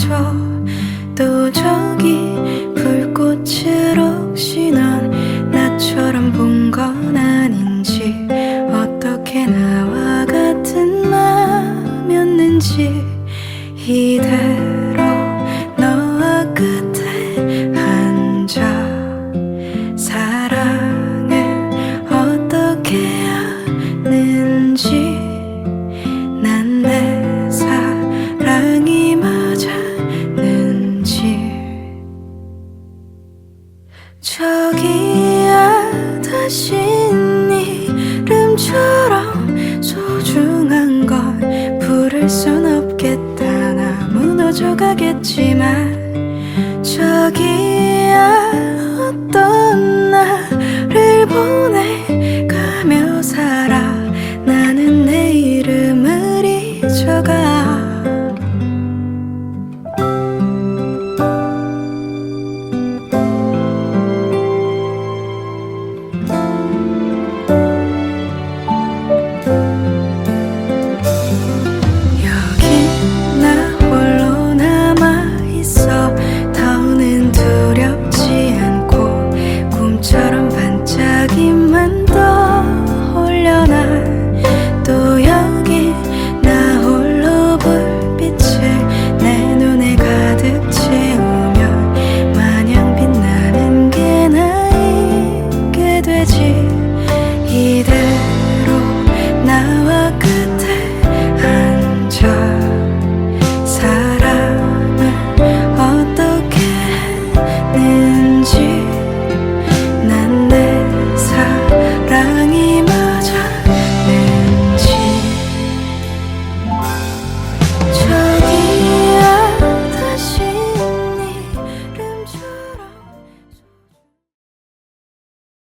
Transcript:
해줘. 또 저기 불꽃으로 신넌 나처럼 본 건 아닌지 어떻게 나와 같은 맘이었는지 이대 기아, 어떤 나를 보내가며 살아. 나는 내 이름을 잊어가